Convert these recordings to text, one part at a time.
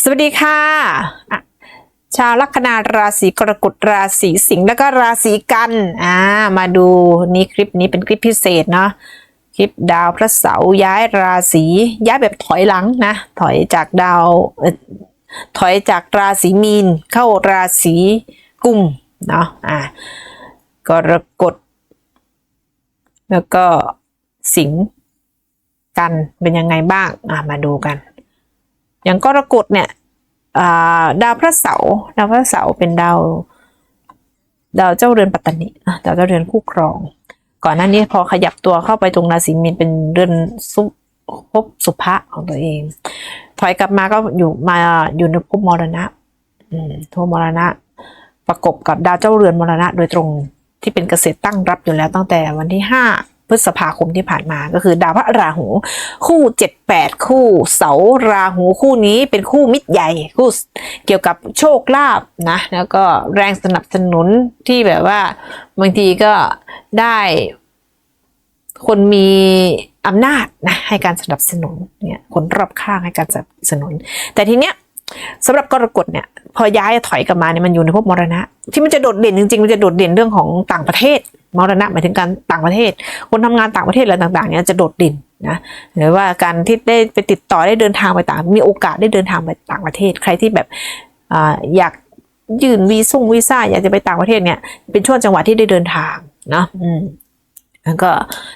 สวัสดีค่ะ ชาวลัคนาราศีกรกฎราศีสิงห์แล้วก็ราศีกันอ่ามาดูนี่คลิปนี้เป็นคลิปพิเศษเนาะคลิปดาวพระเสาร์ย้ายราศีย้ายแบบถอยหลังนะ ถอยจากดาวถอยจากราศีมีน เข้าราศีกุมเนาะอ่ากรกฎแล้วก็สิงห์กันเป็นยังไงบ้างอะมาดูกัน อย่างกรกฎเนี่ยดาวพระเสาร์ดาวพระเสาร์เป็นดาวดาวเจ้าเรือนปัตตานีดาวเจ้าเรือนคู่ครอง ก่อนหน้านี้พอขยับตัวเข้าไปตรงราศีมีนเป็นเรือนสุภพสุภะของตัวเอง ถอยกลับมาก็อยู่มาอยู่ในภพมรณะอืมทัวมรณะ ประกบกับดาวเจ้าเรือนมรณะ โดยตรงที่เป็นเกษตรตั้งรับอยู่แล้วตั้งแต่วันที่ห้า พฤษภาคมที่ผ่านมาก็คือดาวพระราหู คู่เจ็ดแปดคู่ เสาราหูคู่นี้เป็นคู่มิตรใหญ่คู่เกี่ยวกับโชคลาภนะแล้วก็แรงสนับสนุนที่แบบว่าบางทีก็ได้คนมีอำนาจนะให้การสนับสนุนเนี่ยคนรอบข้างให้การสนับสนุน แต่ทีเนี้ยสำหรับกรกฎเนี่ยพอย้ายถอยกลับมาเนี่ยมันอยู่ในภพมรณะ ที่มันจะโดดเด่นจริงๆ มันจะโดดเด่นเรื่องของต่างประเทศ มรณะหมายถึงการต่างประเทศ คนทำงานต่างประเทศอะไรต่างๆเนี่ยจะโดดเด่นนะหรือว่าการที่ได้ไปติดต่อได้เดินทางไปต่าง มีโอกาสได้เดินทางไปต่างประเทศ ใครที่แบบอ่าอยากยื่นวีซ่งวีซ่าอยากจะไปต่างประเทศเนี่ยเป็นช่วงจังหวะที่ได้เดินทางนะอืมแล้วก็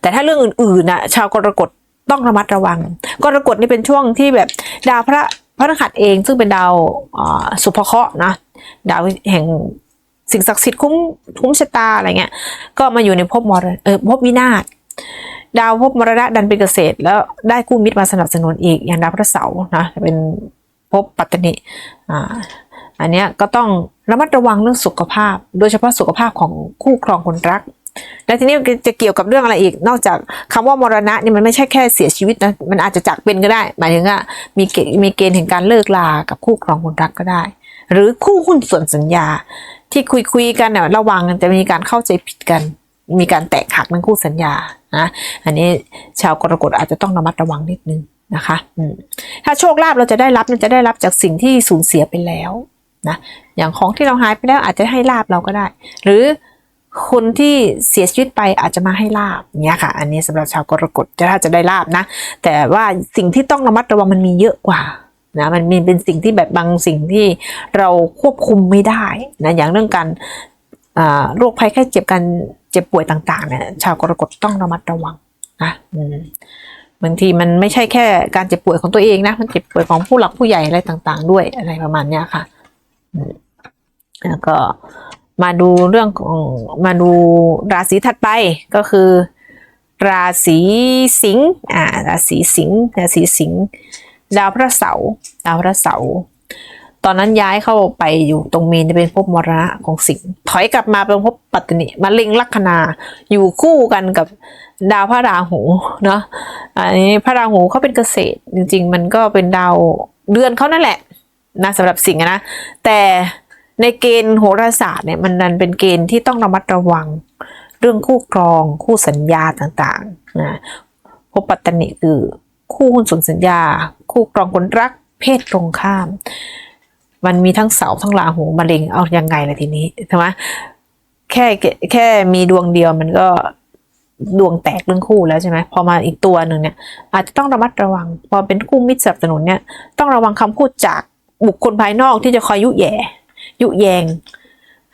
แต่ถ้าเรื่องอื่นๆนะชาวกรกฎต้องระมัดระวัง กรกฎนี่เป็นช่วงที่แบบดาวพระพระรหัสเองซึ่งเป็นดาวอ่าสุภเคราะห์นะดาวแห่ง สิ่งศักดิ์สิทธิ์คุ้มคุ้มชะตาอะไรเงี้ย ก็มาอยู่ในภพมรเออภพวินาศดาวภพมรณะดันเป็นเกษตร แล้วได้คู่มิตรมาสนับสนุนอีกอย่างดาวพระเสาร์นะเป็นภพปัตตนิอ่าอันเนี้ยก็ต้องระมัดระวังเรื่องสุขภาพ โดยเฉพาะสุขภาพของคู่ครองคนรัก และทีนี้จะเกี่ยวกับเรื่องอะไรอีก นอกจากคำว่ามรณะนี่มันไม่ใช่แค่เสียชีวิตนะ มันอาจจะจากเป็นก็ได้ หมายถึงว่ามีเกณฑ์มีเกณฑ์แห่งการเลิกลากับคู่ครองคนรักก็ได้ หรือคู่หุ้นส่วนสัญญา ที่คุยคุยกันเนี่ยระวังจะมีการเข้าใจผิดกัน มีการแตกหักในคู่สัญญานะอันนี้ชาวกรกฎอาจจะต้องระมัดระวังนิดนึงนะคะถ้าโชคลาภเราจะได้รับมันจะได้รับจากสิ่งที่สูญเสียไปแล้วนะอย่างของที่เราหายไปแล้วอาจจะให้ลาบเราก็ได้ หรือคนที่เสียชีวิตไปอาจจะมาให้ลาบเนี่ยค่ะ อันนี้สำหรับชาวกรกฎจะถ้าจะได้ลาบนะ แต่ว่าสิ่งที่ต้องระมัดระวังมันมีเยอะกว่า นะมันมีเป็นสิ่งที่แบบบางสิ่งที่เราควบคุมไม่ได้นะอย่างเรื่องการโรคภัยไข้เจ็บการเจ็บป่วยต่างๆเนี่ยชาวกรกฎต้องระมัดระวังนะบางทีมันไม่ใช่แค่การเจ็บป่วยของตัวเองนะมันเจ็บป่วยของผู้หลักผู้ใหญ่อะไรต่างๆ ด้วยอะไรประมาณเนี้ยค่ะแล้วก็มาดูเรื่องของมาดูราศีถัดไปก็คือ ราศีสิงห์อ่าราศีสิงห์ราศีสิงห์ ดาวพระเสาร์ดาวพระเสาร์ตอนนั้นย้ายเข้าไปอยู่ตรงเมนจะเป็นภพมรณะของสิงห์ถอยกลับมาเป็นภพปัตตินิมาเล็งลัคนาอยู่คู่กันกับดาวพระราหูเนาะอันนี้พระราหูเขาเป็นเกษตรจริง ๆ มันก็เป็นดาวเดือนเขานั่นแหละนะสำหรับสิงห์นะ แต่ในเกณฑ์โหราศาสตร์เนี่ยมันดันเป็นเกณฑ์ที่ต้องระมัดระวัง เรื่องคู่ครองคู่สัญญาต่างๆนะภพปัตตินิคือ คู่หุ้นส่วนสัญญา คู่ครองคนรัก เพศตรงข้าม มันมีทั้งเสาทั้งราหูมะเร็งเอายังไงล่ะทีนี้ใช่ไหมแค่แค่มีดวงเดียวมันก็ดวงแตกเรื่องคู่แล้วใช่ไหมพอมาอีกตัวหนึ่งเนี่ย อาจจะต้องระมัดระวัง พอเป็นคู่มิตรสนับสนุนเนี่ยต้องระวังคำพูดจากบุคคลภายนอกที่จะคอยยุแย่ ยุแยง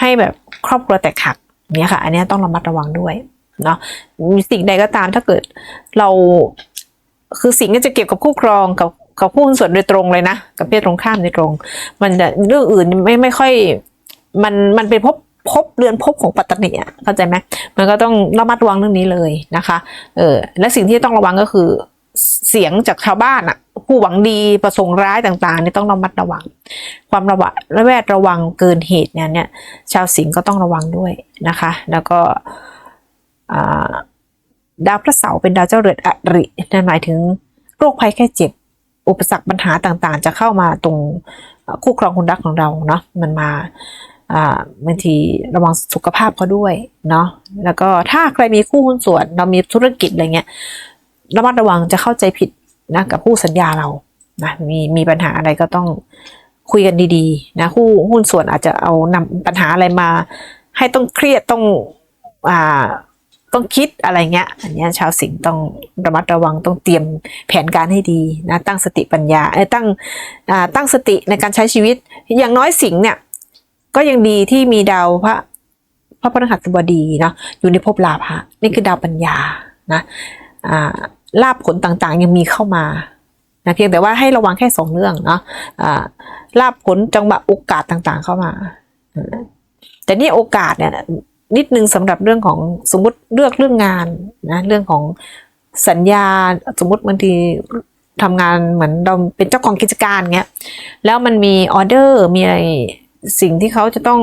ให้แบบครอบครัวแตกหักเนี่ยค่ะ อันนี้ต้องระมัดระวังด้วยเนาะสิ่งใดก็ตามถ้าเกิดเรา คือสิ่งที่จะเกี่ยวกับคู่ครองกับกับผู้หุ้นส่วนโดยตรงเลยนะกับเพศตรงข้ามโดยตรง มันจะเรื่องอื่นไม่ไม่ค่อย มันมันเป็นพภพบเรือนภพของปัตตนิอะเข้าใจไหมมันก็ต้องระมัดระวังเรื่องนี้เลยนะคะเออและสิ่งที่ต้องระวังก็คือเสียงจากชาวบ้านอะผู้หวังดีประสงค์ร้ายต่างๆนี่ต้องระมัดระวัง ความระวะระแวดระวังเกินเหตุเนี่ยเนี่ยชาวสิงห์ก็ต้องระวังด้วยนะคะ แล้วก็อ่า ดาวพระเสาร์เป็นดาวเจ้าเรือนอรินั่นหมายถึงโรคภัยแค่เจ็บ อุปสรรคปัญหาต่างๆ จะเข้ามาตรงคู่ครองคนรักของเราเนาะมันมาบางทีระวังสุขภาพเขาด้วยเนาะแล้วก็ถ้าใครมีคู่หุ้นส่วน เรามีธุรกิจอะไรเงี้ยระมัดระวังจะเข้าใจผิดนะกับคู่สัญญาเรานะมีมีปัญหาอะไรก็ต้องคุยกันดีๆนะคู่หุ้นส่วนอาจจะเอานำปัญหาอะไรมา ให้ต้องเครียดต้องอ่า ต้องคิดอะไรเงี้ย อันเนี้ยชาวสิงห์ต้องระมัดระวังต้องเตรียมแผนการให้ดีนะตั้งสติปัญญาเอ้ตั้งตั้งสติในการใช้ชีวิต อย่างน้อยสิงห์เนี่ย ก็ยังดีที่มีดาวพระพระพฤหัสบดีเนาะอยู่ในภพลาภะนี่คือดาวปัญญานะลาภผลต่างๆ ยังมีเข้ามานะเพียงแต่ว่าให้ระวังแค่สองเรื่องเนาะลาภผลจังหวะโอกาสต่างๆเข้ามา แต่นี่โอกาสเนี่ย นิดนึงสำหรับเรื่องของสมมติเลือกเรื่องงานนะเรื่องของสัญญาสมมติบางทีทำงานเหมือนเราเป็นเจ้าของกิจการเงี้ยแล้วมันมีออเดอร์มีอะไรสิ่งที่เขาจะต้อง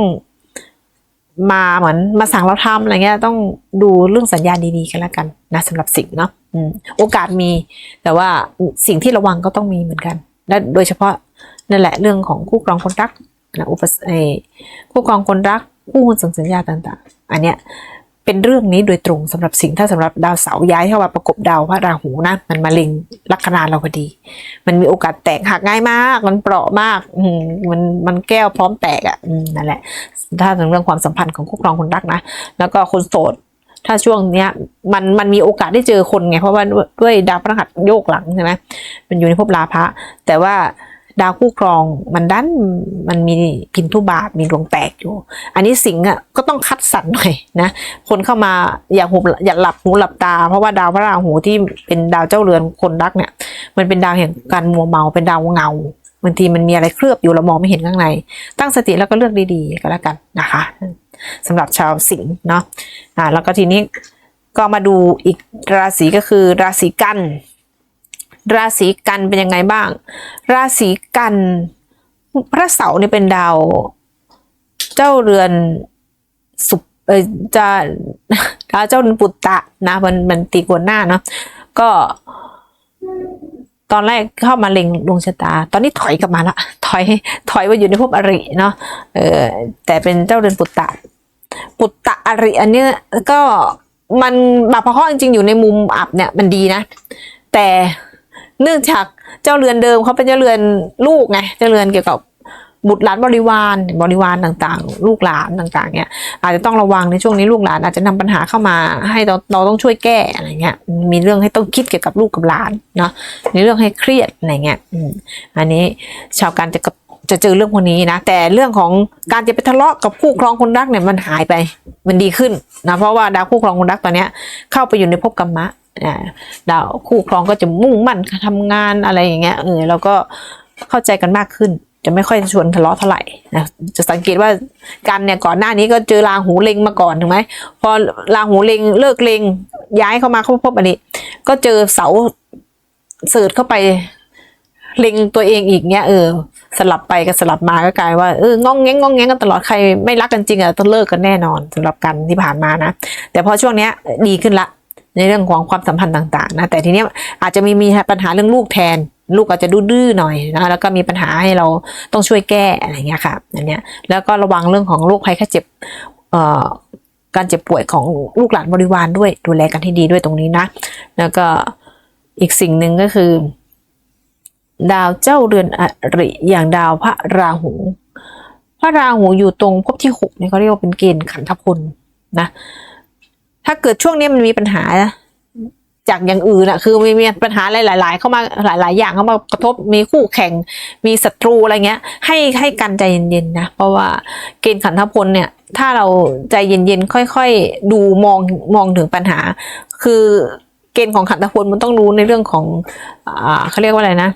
มาเหมือนมาสั่งเราทำอะไรเงี้ยต้องดูเรื่องสัญญาณดีๆกันแล้วกันนะสำหรับสิ่งเนาะโอกาสมี แต่ว่าสิ่งที่ระวังก็ต้องมีเหมือนกัน และโดยเฉพาะนั่นแหละเรื่องของคู่ครองคนรักนะอุปสรรคคู่ครองคนรักคู่หุ้นสัญญาต่างๆ อันเนี้ยเป็นเรื่องนี้โดยตรงสำหรับสิ่งถ้าสำหรับดาวเสาร์ย้ายเข้ามาประกบดาวพระราหูนะ มันมาเล็งลัคนาเราพอดี มันมีโอกาสแตกหักง่ายมาก มันเปราะมากอืมมันมันแก้วพร้อมแตกอะนั่นแหละ ถ้าถึงเรื่องความสัมพันธ์ของคู่ครองคนรักนะ แล้วก็คนโสดถ้าช่วงเนี้ยมันมันมีโอกาสได้เจอคนไง เพราะว่าด้วยดาวพฤหัสโยกหลังใช่ไหมมันอยู่ในภพลาภะแต่ว่า ดาวคู่ครองมันดันมันมีพินทุบาทมีดวงแตกอยู่ อันนี้สิงห์อะก็ต้องคัดสรรหน่อยนะคนเข้ามาอย่าหุบอย่าหลับหูหลับตา เพราะว่าดาวพระราหูที่เป็นดาวเจ้าเรือนคนรักเนี่ย มันเป็นดาวแห่งการมัวเมาเป็นดาวเงาบางทีมันมีอะไรเคลือบอยู่เรามองไม่เห็นข้างใน ตั้งสติแล้วก็เลือกดีๆก็แล้วกันนะคะสำหรับชาวสิงห์เนาะอ่าแล้วก็ทีนี้ก็มาดูอีกราศีก็คือราศีกัน ราศีกันเป็นยังไงบ้าง ราศีกัน พระเสาร์เนี่ยเป็นดาว เจ้าเรือนสุปเออจะดาวเจ้าเรือนปุตตะนะมันมันตีกวนหน้าเนาะก็ ตอนแรกเข้ามาเล็งดวงชะตา ตอนนี้ถอยกลับมาละถอยถอยมาอยู่ในภพอริเนาะเออแต่เป็นเจ้าเรือนปุตตะ ปุตตะอริอันเนี้ยก็มันบาปพระเคราะห์จริงๆอยู่ในมุมอับเนี่ยมันดีนะ แต่ เนื่องจากเจ้าเรือนเดิมเขาเป็นเจ้าเรือนลูกไงเจ้าเรือนเกี่ยวกับบุตรหลานบริวารบริวารต่างๆ ลูกหลานต่างๆเนี่ยอาจจะต้องระวังในช่วงนี้ลูกหลานอาจจะนำปัญหาเข้ามาให้เราเราต้องช่วยแก้อะไรเงี้ยมีเรื่องให้ต้องคิดเกี่ยวกับลูกกับหลานเนาะในเรื่องให้เครียดอะไรเงี้ยอันนี้ชาวการจะกับจะเจอเรื่องพวกนี้นะ แต่เรื่องของการจะไปทะเลาะกับคู่ครองคนรักเนี่ยมันหายไปมันดีขึ้นนะเพราะว่าดาวคู่ครองคนรักตอนเนี้ยเข้าไปอยู่ในภพกรรมะ ดาวคู่ครองก็จะมุ่งมั่นทำงานอะไรอย่างเงี้ยเออแล้วก็เข้าใจกันมากขึ้น จะไม่ค่อยชวนทะเลาะเท่าไหร่นะจะสังเกตว่ากันเนี่ยก่อนหน้านี้ก็เจอราหูเล็งมาก่อนถูกไหมพอราหูเล็งเลิกเล็งย้ายเข้ามาเข้าพบอันนี้ ก็เจอเสาเสิร์ชเข้าไปเล็งตัวเองอีกเนี้ยเออสลับไปก็สลับมาก็กลายว่าเอององแงงงองแงงกันตลอดใครไม่รักกันจริงอะต้องเลิกกันแน่นอนสำหรับกันที่ผ่านมานะแต่พอช่วงเนี้ยดีขึ้นละ ในเรื่องของความสัมพันธ์ต่างๆนะแต่ทีเนี้ยอาจจะมีมีปัญหาเรื่องลูกแทน ลูกอาจจะดื้อหน่อยนะแล้วก็มีปัญหาให้เราต้องช่วยแก้อะไรเงี้ยค่ะอันเนี้ยแล้วก็ระวังเรื่องของโรคภัยไข้เจ็บเอ่อการเจ็บป่วยของลูกหลานบริวารด้วย ดูแลกันให้ดีด้วยตรงนี้นะ แล้วก็อีกสิ่งหนึ่งก็คือ ดาวเจ้าเรือนอริอย่างดาวพระราหู พระราหูอยู่ตรงภพที่หกเนี่ยเขาเรียกว่าเป็นเกณฑ์ขันธพลนะ ถ้าเกิดช่วงนี้มันมีปัญหาจากอย่างอื่นอะคือมีมีปัญหาหลาย ๆ เข้ามาหลาย ๆ อย่างเข้ามากระทบมีคู่แข่งมีศัตรูอะไรเงี้ย ให้ให้กันใจเย็นๆนะเพราะว่าเกณฑ์ขันธพลเนี่ย ถ้าเราใจเย็นๆค่อย ๆ ดูมองมองถึงปัญหา คือเกณฑ์ของขันธพลมันต้องรู้ในเรื่องของอ่าเขาเรียกว่าอะไรนะ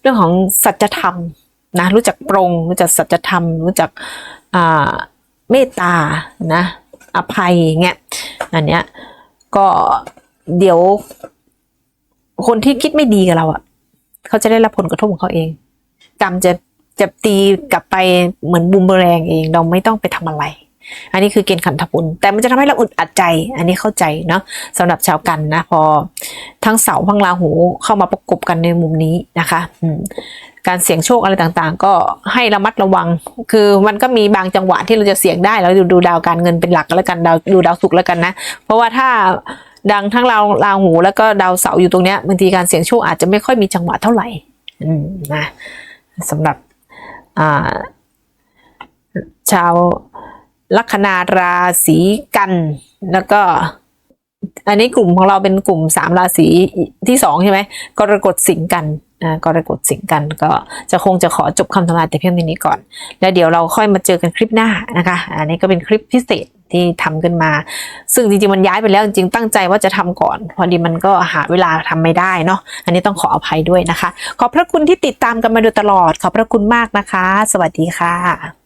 เรื่องของสัจธรรมนะรู้จักปรงรู้จักสัจธรรม รู้จักอ่าเมตตานะอภัยอย่างเงี้ย อันเนี้ย ก็เดี๋ยว คนที่คิดไม่ดีกับเราอะ่ะ เขาจะได้รับผลกระทบของเขาเอง กรรมจะจะตีกลับไปเหมือนบูมเบแรงเอง เราไม่ต้องไปทำอะไร อันนี้คือเกณฑ์ขันธพุนแต่มันจะทำให้เราอึดอัดใจ อันนี้เข้าใจเนาะสำหรับชาวกันนะ พอทั้งเสาทั้งราหูเข้ามาประกบกันในมุมนี้นะคะ การเสี่ยงโชคอะไรต่างๆ ก็ให้ระมัดระวัง คือมันก็มีบางจังหวะที่เราจะเสี่ยงได้แล้วดูดูดาวการเงินเป็นหลักแล้วกันดาวดูดาวศุกร์แล้วกันนะ เพราะว่าถ้าดังทั้งราราหูแล้วก็ดาวเสาอยู่ตรงเนี้ยบางทีการเสี่ยงโชคอาจจะไม่ค่อยมีจังหวะเท่าไหร่อืมนะสำหรับาชาวลัคนาราศีกัน แล้วก็ อันนี้กลุ่มของเราเป็นกลุ่มสามราศีที่สองใช่ไหมกรกฎสิงกัน นะกรกฎสิงกันก็จะคงจะขอจบคำทำลายแต่เพียงเท่านี้ก่อน แล้วเดี๋ยวเราค่อยมาเจอกันคลิปหน้านะคะ อันนี้ก็เป็นคลิปพิเศษที่ทำขึ้นมา ซึ่งจริงๆมันย้ายไปแล้วจริงๆตั้งใจว่าจะทำก่อน พอดีมันก็หาเวลาทำไม่ได้เนาะอันนี้ต้องขออภัยด้วยนะคะ ขอบพระคุณที่ติดตามกันมาโดยตลอด ขอบพระคุณมากนะคะ สวัสดีค่ะ